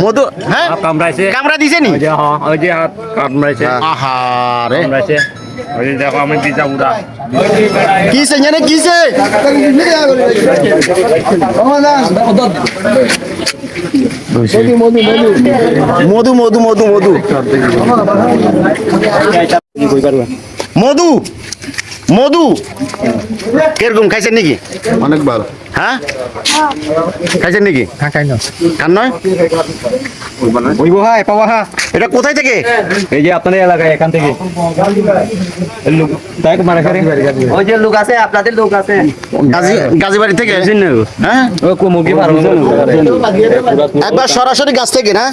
মধু হ্যাঁ? কামড়াইছে। কামড়া দিছে নি ওই যে হ্যাঁ ওই যে হাত কামড়াইছে। আহা রে। কামড়াইছে। ওই যে দেখো আমি দিছা উড়া কিসে জানে কিসে? মধু মধু মধু মধু। মধু মধু। কীরকম খাইছেন নাকি? অনেক ভালো। হ্যাঁ? খাইছেন নাকি? নয়? হ্যাঁ পাওয়া হ্যাঁ। এটা কোথায় থেকে? এই যে আপনাদের এলাকায় এখান থেকে। লোক তাই তো ওই যে লোক আছে আপনাদের লোক আছে। গাজী গাজীবাড়ি থেকে? হ্যাঁ? ও মুরগি একবার সরাসরি গাছ থেকে না?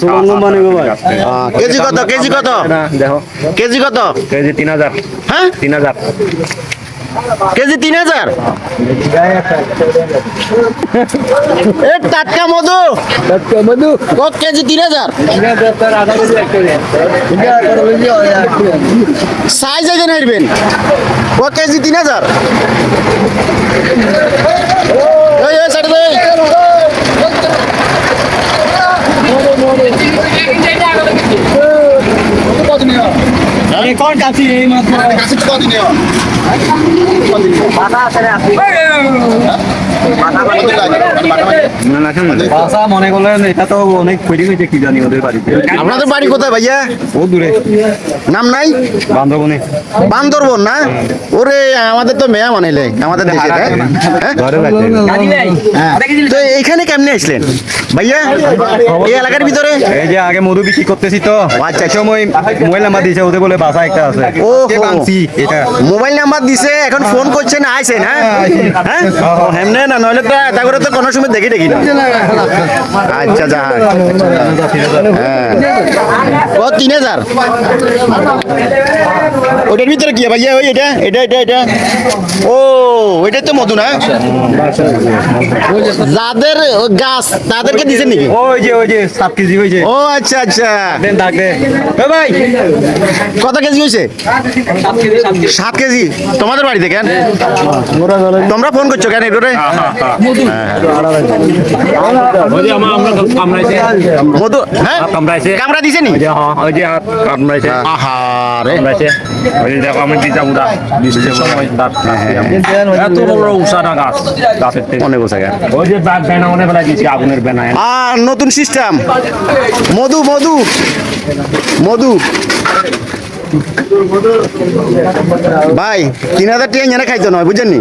কেজি কত? কেজি কত? দেখো। কেজি কত? কেজি তিন হাজার। হ্যাঁ? তিন হাজার। কেজি তিন হাজার? টাটকা মধু টাটকা মধু। কত কেজি? তিন হাজার? সাইজ এখানে নাইবেন কত কেজি? তিন হাজার এই, এই, ছেড়ে দে। মাথা আছে না আপনি ভাষা মনে করলেন এটা তো অনেক ফেরি হয়েছে কি জানি ওদের বাড়িতে। আপনাদের বাড়ি কোথায় ভাইয়া? ও দূরে। নাম নাই? বান্ধবনে বান্দরবন না? ওরে আমাদের তো মেয়া মানাইলে আমাদের দেশে হ্যাঁ? হ্যাঁ? ঘরে বাড়িতে গাড়ি ভাই তো এইখানে কেমনে আসলেন? ভাইয়া এই এলাকার ভিতরে? এই যে আগে মধু বিক্রি করতেছি তো। আচ্ছা। সময় মোবাইল নাম্বার দিয়েছে ওদের বলে বাসা একটা আছে। ও এটা। মোবাইল নাম্বার দিছে এখন ফোন করছেন আইছেন হ্যাঁ? হ্যাঁ ও, হেমনে না নইলে তো তা করে তো কোনো সময় দেখি দেখি না। আচ্ছা যা হ্যাঁ। ও তিন হাজার। ওটার ভিতরে কি ভাইয়া? ওই এটা এটা এটা এটা। ও ওইটাই তো মধু না? যাদের গাছ তাদেরকে দিছেন নাকি? ওই যে ওই যে সাত কেজি হয়েছে ও আচ্ছা আচ্ছা। ভাই। কত কেজি হয়েছে? সাত কেজি তোমাদের বাড়িতে কেন? তোমরা ফোন করছ কেন এগুলো ওই যে আমার আমরা কামড়াইছে। মধু হ্যাঁ? কামড়াইছে। কামড়া দিছে নি? ওই যে ওই যে হাত কামড়াইছে। আহা রে। ওই দেখো আমি দিছা উড়া বৃষ্টির এত বড় উষাটা গাছ। গাছের থেকে। অনেক বসে গেল ওই যে ব্যাগ বেনা অনেক বেলা দিয়েছি আগুনের বেনা আর নতুন সিস্টেম। মধু মধু। মধু। ভাই তিন হাজার টাকা এনে খাইতো নয় বুঝছেন নি?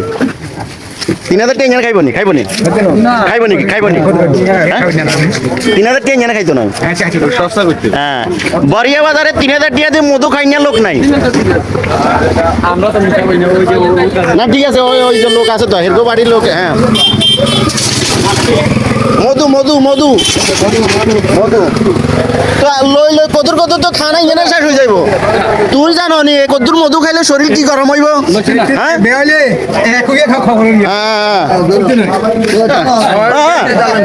তিন হাজার টাকা এনে খাইব নি? খাইব নি? খাইব নাকি খাইব নি? হ্যাঁ? তিন হাজার টাকা এনে খাইতো সস্তা করতে। হ্যাঁ। বরিয়া বাজারে তিন হাজার টিয়া দিয়ে মধু খাই না লোক নাই। না ঠিক আছে ওই ওই যে লোক আছে তো হেরগো বাড়ির লোক হ্যাঁ। মধু মধু মধু মধু তো লই লই কদুর কদুর তো খানাই জানা শেষ হয়ে যাইব তুই জানো নি কদুর মধু খাইলে শরীর কি গরম হইব হ্যাঁ বেয়ালে একই খবর হ্যাঁ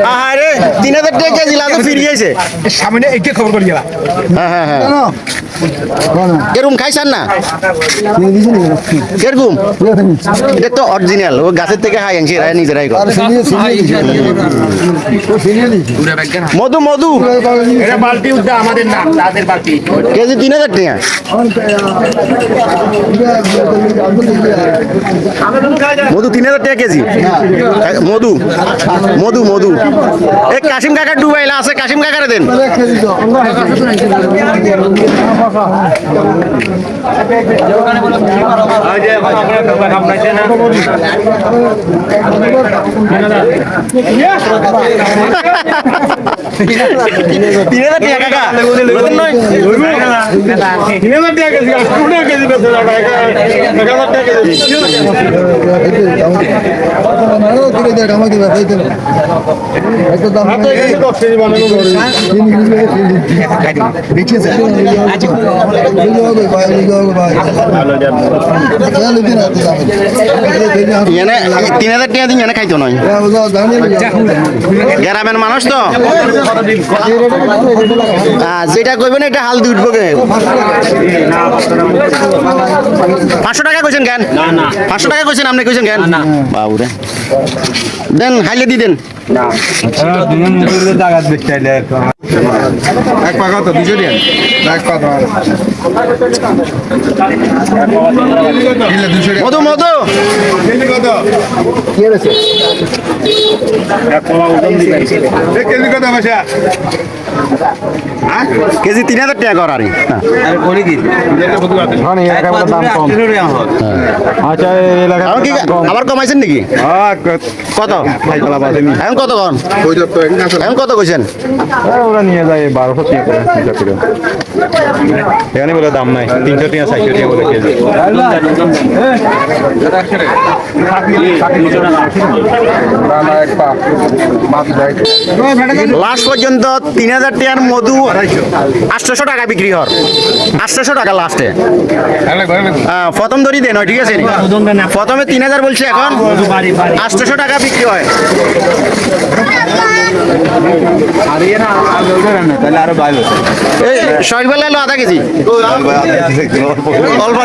হ্যাঁ। তিন হাজার টাকা কেজি লাগে ফিরিয়ে গেছে। সামনে একে খবর করি গেলা। হ্যাঁ হ্যাঁ হ্যাঁ। কেরকম খাইছেন না? কেরকম এটা তো অরিজিনাল ও গাছের থেকে হাই আনছি এরা নিজেরাই করে। মধু মধু। এটা বালতি উঠতে আমাদের না তাদের বালতি। কেজি তিন হাজার টাকা। মধু তিন হাজার টাকা কেজি। মধু মধু মধু। কাশিম কাকার ডুবাইলা আছে কাশিম কাকারে দেন। ওই যে এখন আমরা কামড়াইছে না তিন হাজার দিন এনে খাইতো নয় গ্রামের মানুষ তো? যেটা কইবেন এটা হালদি উঠবো গে পাঁচশো টাকা কইছেন কেন? পাঁচশো টাকা কইছেন আপনি কইছেন কেন? বাবুরে দেন, হাইলে দি দেন। জায়গা দেখতে এক পা কত দুশো দিন কত পা তোমার কিনলে দুশো মধু মধু কেজি কত পয়সা কেজি তিন হাজার টাকা কর হ্যাঁ। আচ্ছা এখন কি আবার কমাইছেন নাকি? কত? এখন কত কন? এখন কত কইছেন? ওরা নিয়ে যায় বারোশো টাকা। করে চিন্তা করে এখানে বলে দাম নাই তিনশো টাকা চারশো টাকা বলে কেজি। লাস্ট পর্যন্ত তিন হাজার টাকার মধু আটশোশো টাকা বিক্রি হর আটশোশো টাকা লাস্টে। হ্যাঁ, প্রথম ধরি দেন ঠিক আছে? প্রথমে তিন হাজার বলছে এখন। আটশোশো টাকা বিক্রি হয়। তাহলে আরও ভালো শখ বেলা এলো আধা কেজি। অল্প